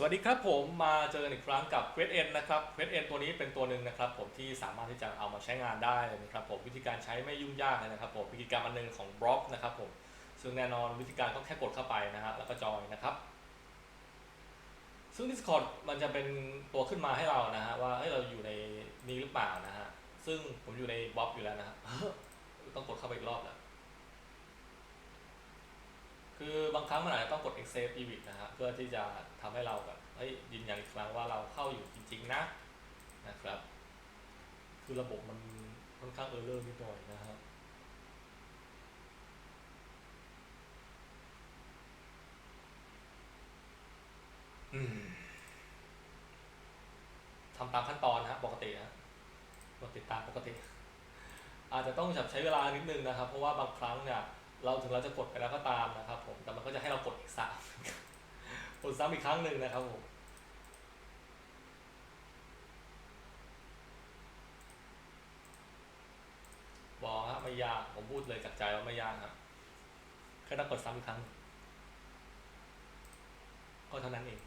สวัสดีครับผมมาเจอกันอีกครั้งกับ Quest N นะครับ Quest N ตัวนี้เป็นตัวหนึ่งนะครับผมที่สามารถที่จะเอามาใช้งานได้เลยนะครับผมวิธีการใช้ไม่ยุ่งยากเลยนะครับผมวิธีการอันหนึงของบล็อกนะครับผมซึ่งแน่นอนวิธีการก็แค่กดเข้าไปนะฮะแล้วก็จอยนะครับ ซึ่ง Discord มันจะเป็นตัวขึ้นมาให้เรานะฮะว่าเฮ้ยเราอยู่ในนี้หรือเปล่านะฮะซึ่งผมอยู่ในบล็อกอยู่แล้วนะฮะต้องกดเข้าไปอีกรอบแล้ว คือ บางครั้งมันอาจจะต้องกด accept evit นะฮะเพื่อที่จะทำให้เราแบบเฮ้ยยืนยันอีกครั้งว่าเราเข้าอยู่จริงๆนะนะครับ คือระบบมันค่อนข้างเออร์เลอร์นิดหน่อยนะฮะอืมทำตามขั้นตอนนะฮะปกตินะฮะกดติดตามปกติ อาจจะต้องใช้เวลานิดนึงนะครับ เพราะว่าบางครั้งเนี่ย เราถึงเราจะกดไปแล้วก็ตามนะครับผม แต่มันก็จะให้เรากดอีกซ้ำกดซ้ำอีกครั้งหนึ่งนะครับผม บอกฮะไม่ยาก ผมพูดเลยจากใจว่าไม่ยากครับแค่ต้องกดซ้ำอีกครั้ง ก็เท่านั้นเอง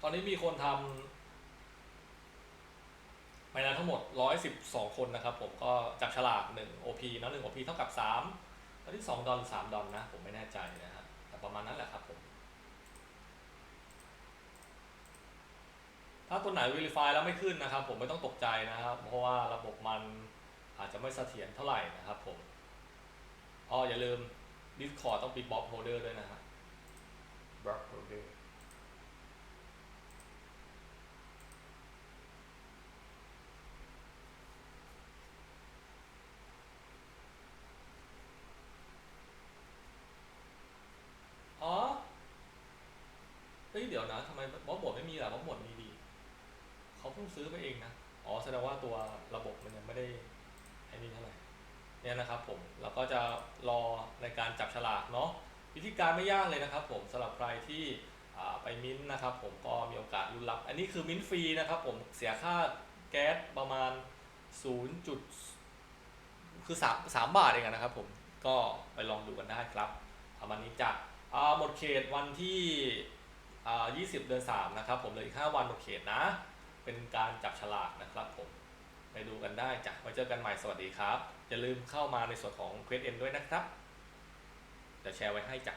ตอนนี้มีคนทำ ไปแล้วทั้งหมด 112 คนนะครับผมก็จับฉลาก 1 OP เนอะ1 OP เท่ากับ3ตอนที่ 2 ดอล3 ดอลนะ ผมไม่แน่ใจนะฮะแต่ประมาณนั้นแหละครับผม ถ้าตัวไหน Verify แล้วไม่ขึ้นนะครับ ผมไม่ต้องตกใจนะครับ เพราะว่าระบบมันอาจจะไม่เสถียรเท่าไหร่นะครับผมอ๋ออย่าลืม Discord ต้องปิดบล็อกโฮเดอร์ด้วยนะฮะบล็อกโฮเดอร์ อ๋อ เฮ้ยเดี๋ยวนะทำไมบล็อกบดไม่มีล่ะบล็อกบดมีดีเขาเพิ่งซื้อไปเองนะอ๋อแสดงว่าตัวระบบมันยังไม่ได้ไอ้นี่เท่าไหร่เนี่ยนะครับผมเราก็จะรอในการจับฉลากเนาะวิธีการไม่ยากเลยนะครับผมสำหรับใครที่ไปมิ้นท์นะครับผมก็มีโอกาสลุ้นรับ อันนี้คือมิ้นท์ฟรีนะครับผมเสียค่าแก๊สประมาณ 0. จุดคือ3 3บาทเองนะครับผมก็ไปลองดูกันได้ครับประมาณนี้จ้ะอ่าหมดเขตวันที่ อ่า20เดือน3นะครับ ผมเลยอีก5วันโอเคนะ เป็นการจับฉลากนะครับผมไปดูกันได้จ้ะไว้เจอกันใหม่สวัสดีครับ อย่าลืมเข้ามาในส่วนของเควสเอ็นด้วยนะครับจะแชร์ไว้ให้จ้ะ